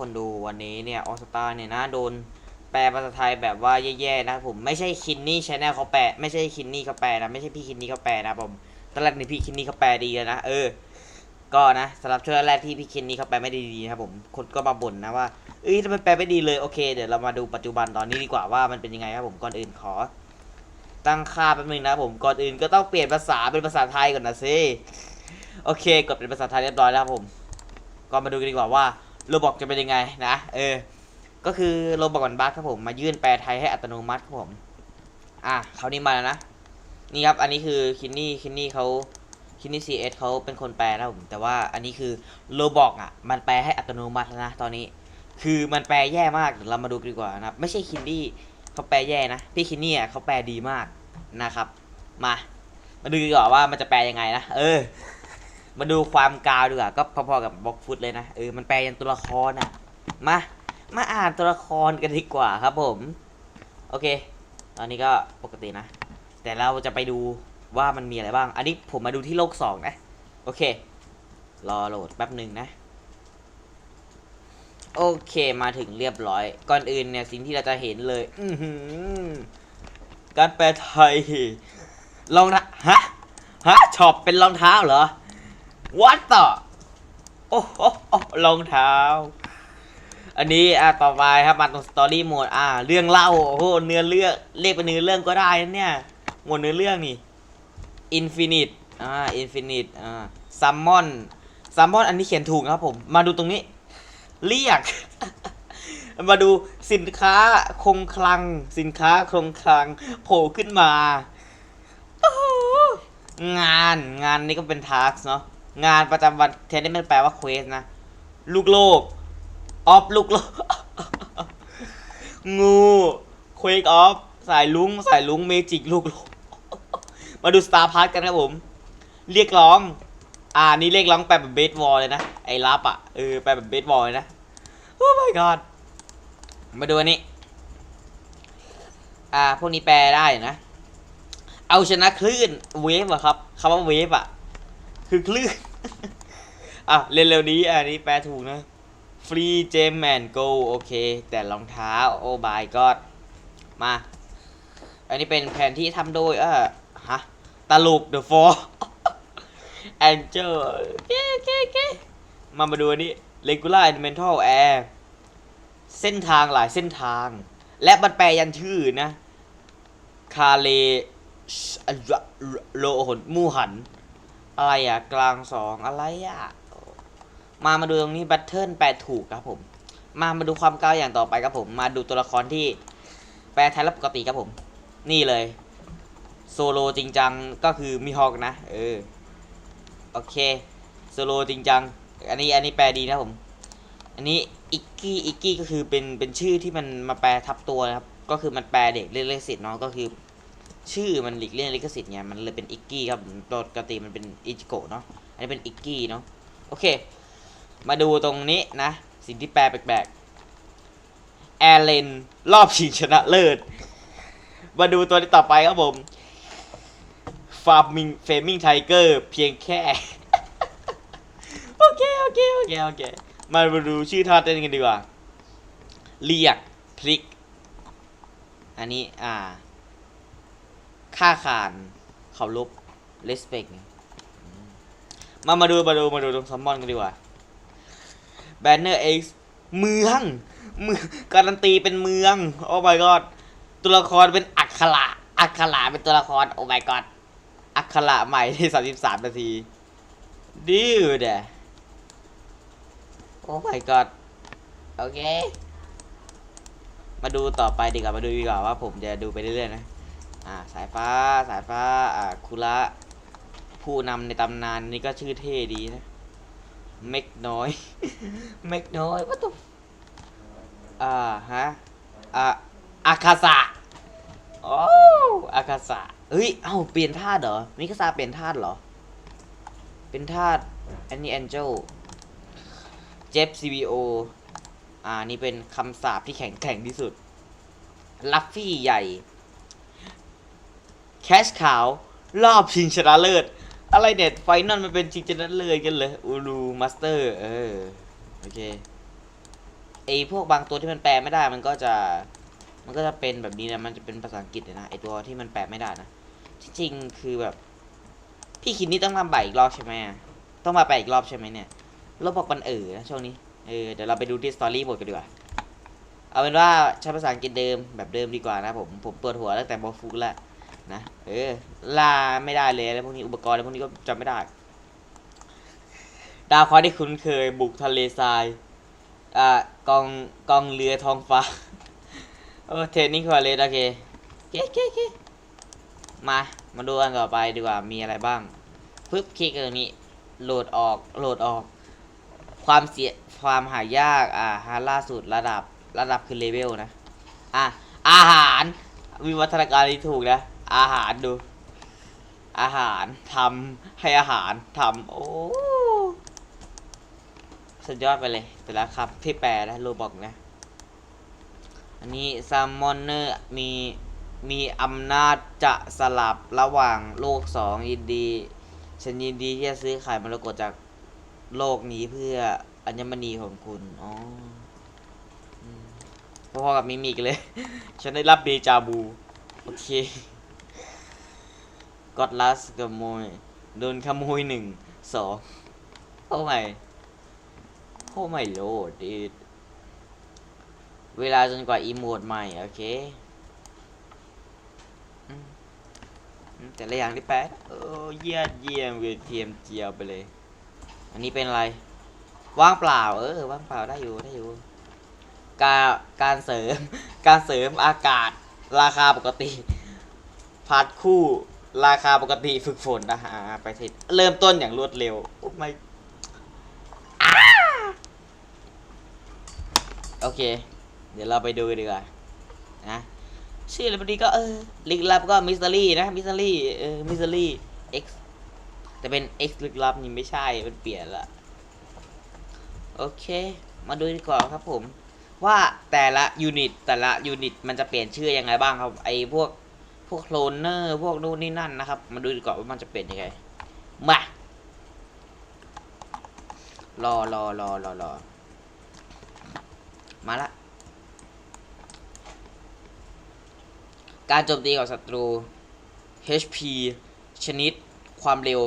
คนดูวันนี้เนี่ยออสตาเนี่ยนะโดนแปลภาษาไทยแบบว่าแย่ๆนะผมไม่ใช่คินนี่ชแนลเขาแปลไม่ใช่คินนี่เขาแปลนะไม่ใช่พี่คินนี่เขาแปลนะผมตอนแรกนี่พี่คินนี่เขาแปลดีแล้วนะเออ ก็นะสำหรับช่วงแรกที่พี่คินนี่เขาแปลไม่ด้ดีนะครับผมคนก็มาบ่นนะว่าเอ้ยทำไมแปลไม่ดีเลยโอเคเดี๋ยวเรามาดูปัจจุบันตอนนี้ดีกว่าว่ามันเป็นยังไงครับผมก่อนอื่นขอ ตั้งค่าแป๊บนึงนะผมก่อนอื่นก็ต้องเปลี่ยนภาษาเป็นภาษาไทยก่อนนะซิโอเคกดเป็นภาษาไทยเรียบร้อยแล้วครับผมก็มาดูกันดีกว่าว่า โรบอกจะเป็นยังไงนะเออ ก็คือโรบอกมันบั๊กครับผมมายื่นแปลไทยให้อัตโนมัติครับผม อะเขานี้มาแล้วนะนี่ครับอันนี้คือคินนี่คินนี่เขาคินนี่ซีเอสเขาเป็นคนแปลนะผมแต่ว่าอันนี้คือโรบอกอะ มันแปลให้อัตโนมัติแล้วนะตอนนี้ คือมันแปลแย่มากเดี๋ยวเรามาดูกันดีกว่านะครับไม่ใช่คินนี่เขาแปลแย่นะพี่คินนี่อะเขาแปลดีมากนะครับ มา มาดูดีกว่าว่ามันจะแปลยังไงนะเออ มาดูความกาวดีกว่าก็พอๆกับบล็อกฟุตเลยนะเออมันแปลยันตัวละครอะมามาอ่านตัวละครกันดีกว่าครับผม โอเค ตอนนี้ก็ปกตินะ แต่เราจะไปดูว่ามันมีอะไรบ้าง อันนี้ผมมาดูที่โลกสองนะ โอเค รอโหลดแป๊บหนึ่งนะ โอเคมาถึงเรียบร้อย ก่อนอื่นเนี่ยสิ่งที่เราจะเห็นเลย อือหือการแปลไทยรองเท้าฮะ ฮะช็อปเป็นรองเท้าเหรอ วัดต่อโอ้โหรองเท้า อันนี้อะต่อไปครับมาตรงสตอรี่โหมดอ่า เรื่องเล่าโอ้โหเนื้อเรื่องเรียกเป็นเนื้อเรื่องก็ได้นะเนี่ยหมวดเนื้อเรื่องนี่ Infinite อ่า Infinite อ่า Summon Summon อันนี้เขียนถูกครับผม มาดูตรงนี้ เรียก มาดูสินค้าคงคลัง สินค้าคงคลังโผล่ขึ้นมาโอ้โหงานงานนี้ก็เป็นทาร์กเนาะ งานประจำวันแทนที่มันแปลว่าเควสนะ ลูกโลก ออฟลูกโลก งูเควกออฟสายลุง สายลุงเมจิกลูกโลก มาดูสตาร์พาร์กันครับผม เรียกร้อง อ่านี่เรียกร้องแปลแบบเบสบอลเลยนะ ไอ้รับอะ เออ แปลแบบเบสบอลเลยนะ โอ้ my god มาดูอันนี้ อ่า พวกนี้แปลได้นะ เอาชนะคลื่นเวฟอะครับคำว่าเวฟอะ คือคลื่น อะ เล่นเร็วนี้อันนี้แปลถูกนะ ฟรีเจมแมนโกโอเค แต่รองเท้า โอ้บายก็มา อันนี้เป็นแผนที่ทำโดย เออฮะตลก The Four Angel เก๊เก๊เก๊มามาดูอันนี้ Regular Elemental Air เส้นทางหลายเส้นทาง และมันแปลยันชื่อนะ คาเลโลหนมูหัน อะไรอะ กลางสองอะไรอะ มามาดูตรงนี้แบทเทิลแปลถูกครับผม มามาดูความก้าวอย่างต่อไปครับผม มาดูตัวละครที่ แปลไทยและปกติครับผม นี่เลย โซโลจริงจังก็คือมีฮอกนะ เออ โอเค โซโลจริงจัง อันนี้อันนี้แปลดีนะผม อันนี้อิกกี้อิกกี้ก็คือเป็นเป็นชื่อที่มันมาแปลทับตัวนะครับ ก็คือมันแปลเด็กเล่นลิขสิทธิ์เนาะก็คือ ชื่อมันหลีกเลี่ยงลิขสิทธิ์เนี่ยมันเลยเป็นอิกกี้ครับปกติมันเป็นอิจิโกะเนาะอันนี้เป็นอิกกี้เนาะโอเค มาดูตรงนี้นะ สิ่งที่แปลแปลกๆแอร์เลนรอบชิงชนะเลิศ มาดูตัวที่ต่อไปครับผมฟาร์มิงเฟมิงไทเกอร์เพียงแค่ โอเค โอเค โอเค โอเค มาดูชื่อท่าเต้นกันดีกว่า เรียกพลิก อันนี้ อ่า ค่าขานเขาลบ respect มามาดูมาดูมาดูตรงซัมมอนกันดีกว่า Banner X เอซเมืองเมืองการันตีเป็นเมือง โอ้ my god ตัวละครเป็นอักขระอักขระเป็นตัวละคร โอ้ my god อักขระใหม่ที่สามสิบสามนาที dude โอ้ my god โอเค มาดูต่อไปดีกว่ามาดูดีกว่าว่าผมจะดูไปเรื่อยๆนะ อ่าสายฟ้าสายฟ้าอ่าคุระผู้นำในตำนานนี่ก็ชื่อเท่ดีนะเมกน้อย เมกน้อย what the f- อ่าฮะอ่าอาคาสะโอ้อาคาสะเฮ้ย เอ้า เปลี่ยนธาตุเหรอ มิคาซาเปลี่ยนธาตุเหรอ เป็นธาตุอันนี้แองเจลเจฟซีบีโออ่า นี่เป็นคำสาปที่แข็งแกร่งที่สุด ลัฟฟี่ใหญ่ แคชขาว รอบชิงชนะเลิศ อะไรเด็ดไฟนอลมันเป็นชิงชนะเลิศกันเลยอูรูมาสเตอร์เออโอเคไอพวกบางตัวที่มันแปลไม่ได้มันก็จะมันก็จะเป็นแบบนี้นะมันจะเป็นภาษาอังกฤษเลยนะไอตัวที่มันแปลไม่ได้นะที่จริงคือแบบ พี่คิดนี่ต้องมาแปลอีกรอบใช่ไหมต้องมาแปลอีกรอบใช่ไหมเนี่ยราบอกมันเออนะช่วงนี้เออเดี๋ยวเราไปดูที่สตอรี่บทกันดีกว่าเอาเป็นว่าใช้ภาษาอังกฤษเดิมแบบเดิมดีกว่านะผมผมปวดหัวตั้งแต่บอฟุกแล้ว นะเออลาไม่ได้เลยอะไรพวกนี้อุปกรณ์อะไรพวกนี้ก็จำไม่ได้ ดาวเคราะห์ที่คุ้นเคย บุกทะเลทรายอ่ากองกองเรือท้องฟ้าโอ้เทนนิคควาเลสโอเคเก๊เก๊เก๊มามาดูกันต่อไปดีกว่ามีอะไรบ้างปึ๊บคลิกตรงนี้โหลดออกโหลดออก ความเสียความหายากอ่าฮาล่าสุดระดับระดับคือเลเวลนะ อะอาหารวิวัฒนาการที่ถูกนะ อาหารดู อาหารทำให้อาหารทำโอ้สุดยอดไปเลยแต่ละคำที่แปลนะโรบอกนะ อันนี้ซัมมอนเนอร์มีมีอำนาจจะสลับระหว่างโลกสองยินดี ฉันยินดีที่จะซื้อขายมรกตจากโลกนี้เพื่ออัญมณีของคุณอ๋อพอๆกับมิมิกเลย ฉันได้รับเดจาบู โอเค กอดลัสขโมยโดนขโมยหนึ่งสองโอ้ไม่โอ้ไม่โหลดดิเวลาจนกว่าอีโมดใหม่ โอเคแต่ละอย่างที่แปดโอ้เยี่ยมเยี่ยมเวียนเทียมเจียวไปเลย อันนี้เป็นอะไร ว่างเปล่า เออ ว่างเปล่าได้อยู่ได้อยู่ การการเสริม การเสริมอากาศราคาปกติพาร์ทคู่ ราคาปกติฝึกฝนนะฮะไปทิศเริ่มต้นอย่างรวดเร็วโอ้ไม่โอเค เดี๋ยวเราไปดูดีกว่านะชื่ออะไรพอดีก็เออลึกลับก็มิสเตอรี่นะมิสเตอรี่เออมิสเตอรี่ X แต่เป็น X ลึกลับนี่ไม่ใช่มันเปลี่ยนละโอเค มาดูดีกว่าครับผม ว่าแต่ละยูนิตแต่ละยูนิตมันจะเปลี่ยนชื่อยังไงบ้างครับไอพวก พวกโคลนเนอร์พวกนู่นนี่นั่นนะครับ มาดูดีกว่าว่ามันจะเปลี่ยนยังไง มารอรอรอรอรอมาละ การโจมตีของศัตรู HP ชนิด ความเร็ว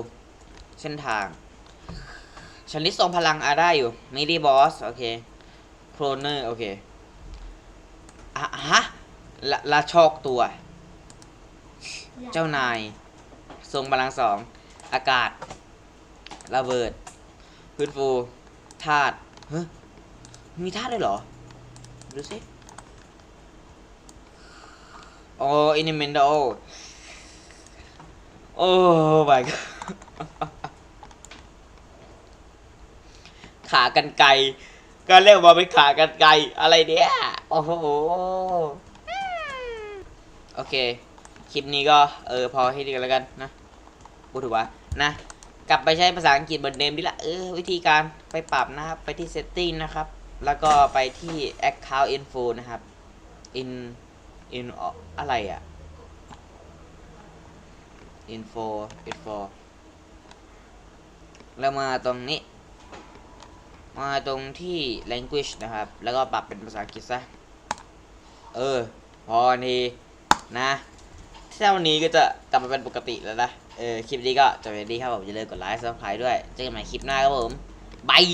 เส้นทาง ชนิดทรงพลังอาได้อยู่มิดีบอส โอเคโครเนอร์ โอเคอะฮะละละชอกตัว เจ้านาย ทรงพลังสอง อากาศ ระเบิด พื้นฟู ธาตุเฮ้ยมีธาตุด้วยเหรอ ดูสิโอ้อินิเมนโดโอ้ my god ขากันไกรก็เรียกว่าเป็นขากันไกรอะไรเนี่ย โอ้โห โอเค คลิปนี้ก็เออพอให้ดีกันแล้วกันนะพูดถูกปะนะ กลับไปใช้ภาษาอังกฤษเหมือนเดิมดีละเออวิธีการไปปรับนะครับ ไปที่ setting นะครับ แล้วก็ไปที่ account info นะครับ in in อะไรอะ info info แล้วมาตรงนี้ มาตรงที่ language นะครับ แล้วก็ปรับเป็นภาษาอังกฤษซะ เออ พอทีนะ เท่านี้ก็จะกลับมาเป็นปกติแล้วนะ เออคลิปนี้ก็จบไปดีครับผมอย่าลืมกดไลค์ซับสไครต์ด้วย เจอกันใหม่คลิปหน้าครับผมบาย